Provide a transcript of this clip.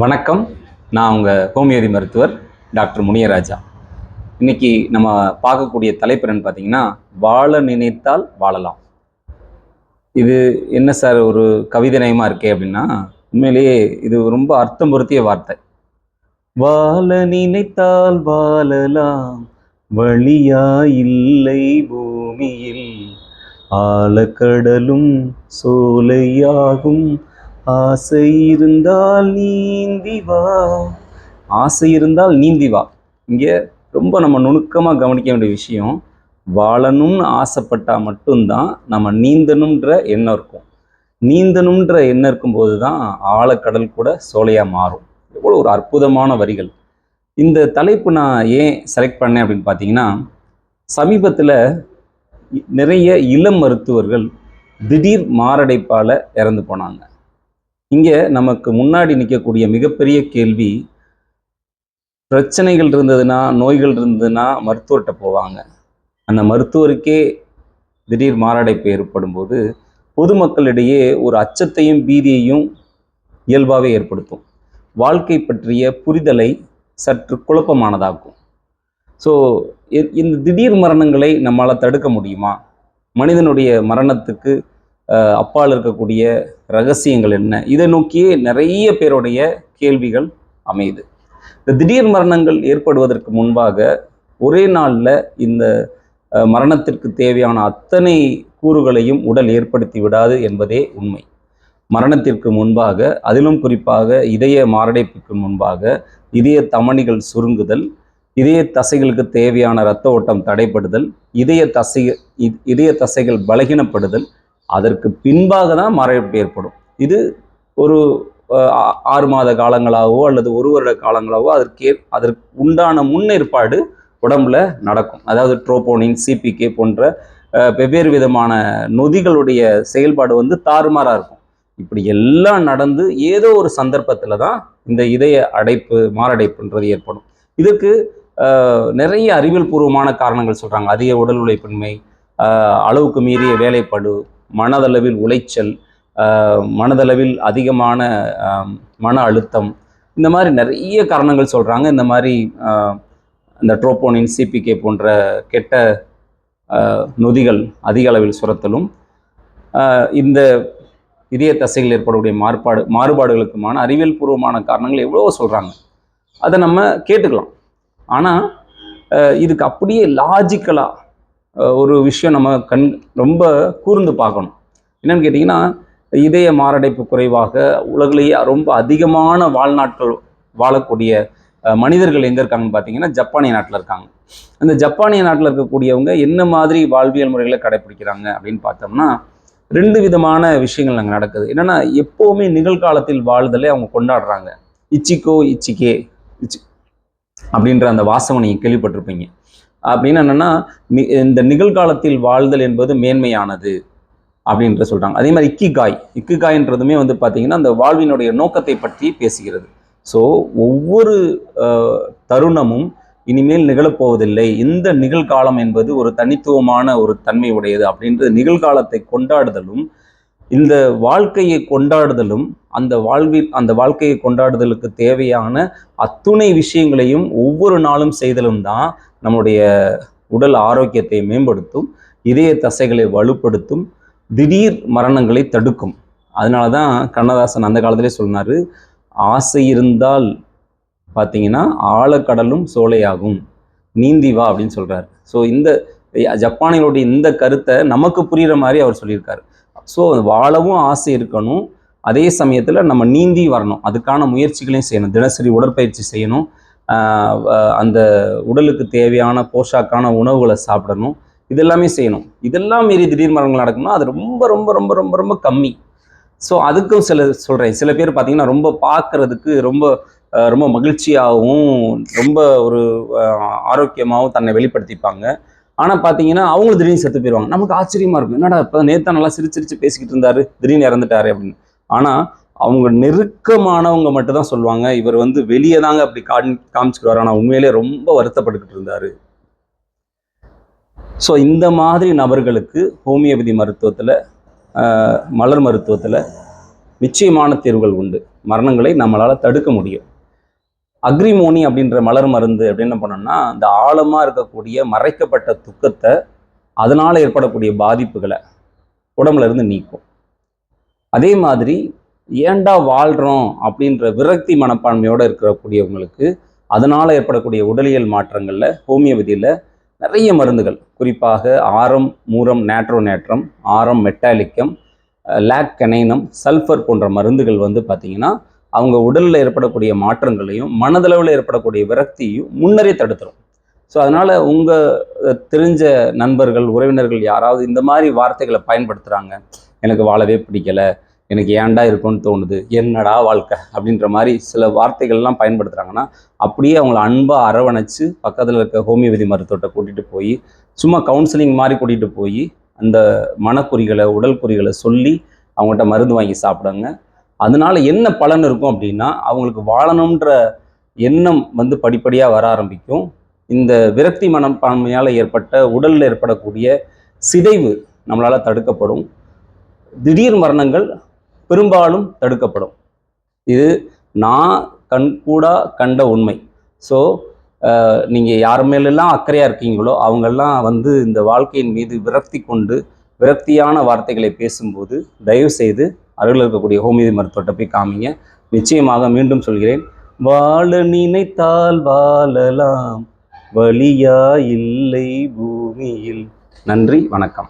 வணக்கம். நான் உங்கள் ஹோமியோபதி மருத்துவர் டாக்டர் முனியராஜா. இன்னைக்கு நம்ம பார்க்கக்கூடிய தலைப்பு பார்த்தீங்கன்னா வாழ நினைத்தால் வாழலாம். இது என்ன சார் ஒரு கவிதை நயமாக இருக்கே அப்படின்னா உண்மையிலேயே இது ரொம்ப அர்த்தம் பொருத்திய வார்த்தை. வாழ நினைத்தால் வாழலாம் வழியா இல்லை பூமியில். ஆழக்கடலும் சோலையாகும் ஆசை இருந்தால் நீந்தி வா. ஆசை இருந்தால் நீந்தி வா. இங்கே ரொம்ப நம்ம நுணுக்கமாக கவனிக்க வேண்டிய விஷயம் வாழணும்னு ஆசைப்பட்டால் மட்டும்தான் நம்ம நீந்தணுன்ற எண்ணம் இருக்கும். நீந்தணுன்ற எண்ணம் இருக்கும்போது தான் ஆழக்கடல் கூட சோலையாக மாறும். எவ்வளோ ஒரு அற்புதமான வரிகள். இந்த தலைப்பு நான் ஏன் செலக்ட் பண்ணேன் அப்படின்னு பார்த்தீங்கன்னா சமீபத்தில் நிறைய இளம் மருத்துவர்கள் திடீர் மாரடைப்பால் இறந்து போனாங்க. இங்கே நமக்கு முன்னாடி நிற்கக்கூடிய மிகப்பெரிய கேள்வி பிரச்சனைகள் இருந்ததுன்னா நோய்கள் இருந்ததுன்னா மருத்துவர்கிட்ட போவாங்க. அந்த மருத்துவருக்கே திடீர் மாரடைப்பு ஏற்படும் போது பொதுமக்களிடையே ஒரு அச்சத்தையும் பீதியையும் இயல்பாகவே ஏற்படுத்தும். வாழ்க்கை பற்றிய புரிதலை சற்று குழப்பமானதாக்கும். ஸோ இந்த திடீர் மரணங்களை நம்மளால் தடுக்க முடியுமா? மனிதனுடைய மரணத்துக்கு அப்பால் இருக்கக்கூடிய ரகசியங்கள் என்ன? இதை நோக்கியே நிறைய பேருடைய கேள்விகள் அமையுது. இந்த திடீர் மரணங்கள் ஏற்படுவதற்கு முன்பாக ஒரே நாளில் இந்த மரணத்திற்கு தேவையான அத்தனை கூறுகளையும் உடல் ஏற்படுத்தி விடாது என்பதே உண்மை. மரணத்திற்கு முன்பாக அதிலும் குறிப்பாக இதய மாரடைப்புக்கு முன்பாக இதய தமணிகள் சுருங்குதல் இதய தசைகளுக்கு தேவையான இரத்த ஓட்டம் தடைப்படுதல் இதய தசை இதய தசைகள் பலகீனப்படுதல் அதற்கு பின்பாக தான் மாரடைப்பு ஏற்படும். இது ஒரு ஆறு மாத காலங்களாகவோ அல்லது ஒரு வருட காலங்களாகவோ அதற்கு அதற்கு உண்டான முன்னேற்பாடு உடம்புல நடக்கும். அதாவது ட்ரோபோனின் சிபிகே போன்ற வெவ்வேறு விதமான நொதிகளுடைய செயல்பாடு வந்து தாறுமாறாக இருக்கும். இப்படி எல்லாம் நடந்து ஏதோ ஒரு சந்தர்ப்பத்தில் தான் இந்த இதய அடைப்பு மாரடைப்புன்றது ஏற்படும். இதுக்கு நிறைய அறிவியல் பூர்வமான காரணங்கள் சொல்கிறாங்க அதிக உடல் உழைப்பின்மை அளவுக்கு மீறிய வேலைப்படு மனதளவில் உளைச்சல் மனதளவில் அதிகமான மன அழுத்தம் இந்த மாதிரி நிறைய காரணங்கள் சொல்கிறாங்க இந்த மாதிரி இந்த ட்ரோபோனின் சிபிகே போன்ற கெட்ட நொதிகள் அதிக அளவில் சுரத்தலும் இந்த இதய தசைகள் ஏற்படக்கூடிய மாறுபாடு மாறுபாடுகளுக்குமான அறிவியல் பூர்வமான காரணங்கள் எவ்வளோ சொல்கிறாங்க அதை நம்ம கேட்டுக்கலாம். ஆனால் இதுக்கு அப்படியே லாஜிக்கலாக ஒரு விஷயம் நம்ம கண் ரொம்ப கூர்ந்து பார்க்கணும். என்னன்னு கேட்டிங்கன்னா இதய மாரடைப்பு குறைவாக உலகிலேயே ரொம்ப அதிகமான வாழ்நாட்கள் வாழக்கூடிய மனிதர்கள் எங்கே இருக்காங்கன்னு பார்த்தீங்கன்னா ஜப்பானிய நாட்டில் இருக்காங்க. அந்த ஜப்பானிய நாட்டில் இருக்கக்கூடியவங்க என்ன மாதிரி வாழ்வியல் முறைகளை கடைபிடிக்கிறாங்க அப்படின்னு பார்த்தோம்னா ரெண்டு விதமான விஷயங்கள் அங்கே நடக்குது. என்னன்னா எப்போவுமே நிகழ்காலத்தில் வாழ்தலே அவங்க கொண்டாடுறாங்க. இச்சிக்கோ இச்சிக்கே இச்சி அப்படின்ற அந்த வாசகம் நீங்கள் கேள்விப்பட்டிருப்பீங்க. அப்படின்னு என்னன்னா நி- இந்த நிகழ்காலத்தில் வாழ்தல் என்பது மேன்மையானது அப்படின்ற சொல்றாங்க. அதே மாதிரி இக்கிகாய் இக்கிகாய்ன்றதுமே வந்து பார்த்தீங்கன்னா அந்த வாழ்வினுடைய நோக்கத்தை பற்றி பேசுகிறது. ஸோ ஒவ்வொரு தருணமும் இனிமேல் நிகழப்போவதில்லை. இந்த நிகழ்காலம் என்பது ஒரு தனித்துவமான ஒரு தன்மை உடையது அப்படின்றது நிகழ்காலத்தை கொண்டாடுதலும் இந்த வாழ்க்கையை கொண்டாடுதலும் அந்த வாழ்வில் அந்த வாழ்க்கையை கொண்டாடுதலுக்கு தேவையான அத்துணை விஷயங்களையும் ஒவ்வொரு நாளும் செய்தலும் தான் நம்முடைய உடல் ஆரோக்கியத்தை மேம்படுத்தும் இதய தசைகளை வலுப்படுத்தும் திடீர் மரணங்களை தடுக்கும். அதனால தான் கண்ணதாசன் அந்த காலத்திலே சொன்னார் ஆசை இருந்தால் பார்த்தீங்கன்னா ஆழக்கடலும் சோலையாகும். நீந்தி வா அப்படின்னு சொல்றாரு. ஸோ இந்த ஜப்பானிகளுடைய இந்த கருத்தை நமக்கு புரிகிற மாதிரி அவர் சொல்லியிருக்காரு. ஸோ வாழவும் ஆசை இருக்கணும். அதே சமயத்தில் நம்ம நீந்தி வரணும். அதுக்கான முயற்சிகளையும் செய்யணும். தினசரி உடற்பயிற்சி செய்யணும். அந்த உடலுக்கு தேவையான போஷாக்கான உணவுகளை சாப்பிடணும். இதெல்லாமே செய்யணும். இதெல்லாம் மீறி திடீர் மரணங்கள் நடக்கணும்னா அது ரொம்ப ரொம்ப ரொம்ப ரொம்ப ரொம்ப கம்மி. ஸோ அதுக்கும் சில சொல்கிறேன் சில பேர் பார்த்தீங்கன்னா ரொம்ப பார்க்கறதுக்கு ரொம்ப ரொம்ப மகிழ்ச்சியாகவும் ரொம்ப ஒரு ஆரோக்கியமாகவும் தன்னை வெளிப்படுத்திப்பாங்க. ஆனால் பார்த்தீங்கன்னா அவங்களும் திடீர்னு செத்து போயிடுவாங்க நமக்கு ஆச்சரியமா இருக்கும். என்னடா இப்போ நேத்தா நல்லா சிரிச்சு சிரிச்சு பேசிக்கிட்டு இருந்தாரு திடீர்னு இறந்துட்டாரு அப்படின்னு. ஆனால் அவங்க நெருக்கமானவங்க மட்டும் தான் சொல்லுவாங்க. இவர் வந்து வெளியே தாங்க அப்படி காண் காமிச்சுக்கிறாரு ஆனால் உண்மையிலே ரொம்ப வருத்தப்பட்டுக்கிட்டு இருந்தாரு. ஸோ இந்த மாதிரி நபர்களுக்கு ஹோமியோபதி மருத்துவத்தில் மலர் மருத்துவத்தில் நிச்சயமான தீர்வுகள் உண்டு. மரணங்களை நம்மளால் தடுக்க முடியும். அக்ரிமோனி அப்படின்ற மலர் மருந்து அப்படின்னு என்ன பண்ணோம்னா இந்த ஆழமாக இருக்கக்கூடிய மறைக்கப்பட்ட துக்கத்தை அதனால் ஏற்படக்கூடிய பாதிப்புகளை உடம்புல இருந்து நீக்கும். அதே மாதிரி ஏன்டா வாழ்கிறோம் அப்படின்ற விரக்தி மனப்பான்மையோடு இருக்கக்கூடியவங்களுக்கு அதனால் ஏற்படக்கூடிய உடலியல் மாற்றங்களில் ஹோமியோபதியில் நிறைய மருந்துகள். குறிப்பாக ஆரம் மூரம் நேட்ரோநேட்ரம் ஆரம் மெட்டாலிக்கம் லேக் கனைனம் சல்ஃபர் போன்ற மருந்துகள் வந்து பார்த்திங்கன்னா அவங்க உடலில் ஏற்படக்கூடிய மாற்றங்களையும் மனதளவில் ஏற்படக்கூடிய விரக்தியையும் முன்னரே தடுத்துரும். ஸோ அதனால் உங்கள் தெரிஞ்ச நண்பர்கள் உறவினர்கள் யாராவது இந்த மாதிரி வார்த்தைகளை பயன்படுத்துகிறாங்க எனக்கு வாழவே பிடிக்கல எனக்கு ஏன்டா இருக்கும்னு தோணுது என்னடா வாழ்க்கை அப்படின்ற மாதிரி சில வார்த்தைகள்லாம் பயன்படுத்துகிறாங்கன்னா அப்படியே அவங்கள அன்பாக அரவணைச்சு பக்கத்தில் இருக்க ஹோமியோபதி மருத்துவத்தை கூட்டிகிட்டு போய் சும்மா கவுன்சிலிங் மாதிரி கூட்டிகிட்டு போய் அந்த மனக்குறிகளை உடல் குறிகளை சொல்லி அவங்கள்ட்ட மருந்து வாங்கி சாப்பிடுங்க. அதனால என்ன பலன் இருக்கும் அப்படின்னா அவங்களுக்கு வாழணுன்ற எண்ணம் வந்து படிப்படியாக வர ஆரம்பிக்கும். இந்த விரக்தி மனப்பான்மையால் ஏற்பட்ட உடலில் ஏற்படக்கூடிய சிதைவு நம்மளால் தடுக்கப்படும். திடீர் மரணங்கள் பெரும்பாலும் தடுக்கப்படும். இது நான் கண்கூடா கண்ட உண்மை. ஸோ நீங்கள் யார் மேலெல்லாம் அக்கறையாக இருக்கீங்களோ அவங்கெல்லாம் வந்து இந்த வாழ்க்கையின் மீது விரக்தி கொண்டு விரக்தியான வார்த்தைகளை பேசும்போது தயவு செய்து அருகில் இருக்கக்கூடிய ஹோமியோபதி மருத்துவத்தை போய் காமிங்க. நிச்சயமாக மீண்டும் சொல்கிறேன். வாழ நினைத்தால் வாழலாம். வழியா இல்லை பூமியில். நன்றி வணக்கம்.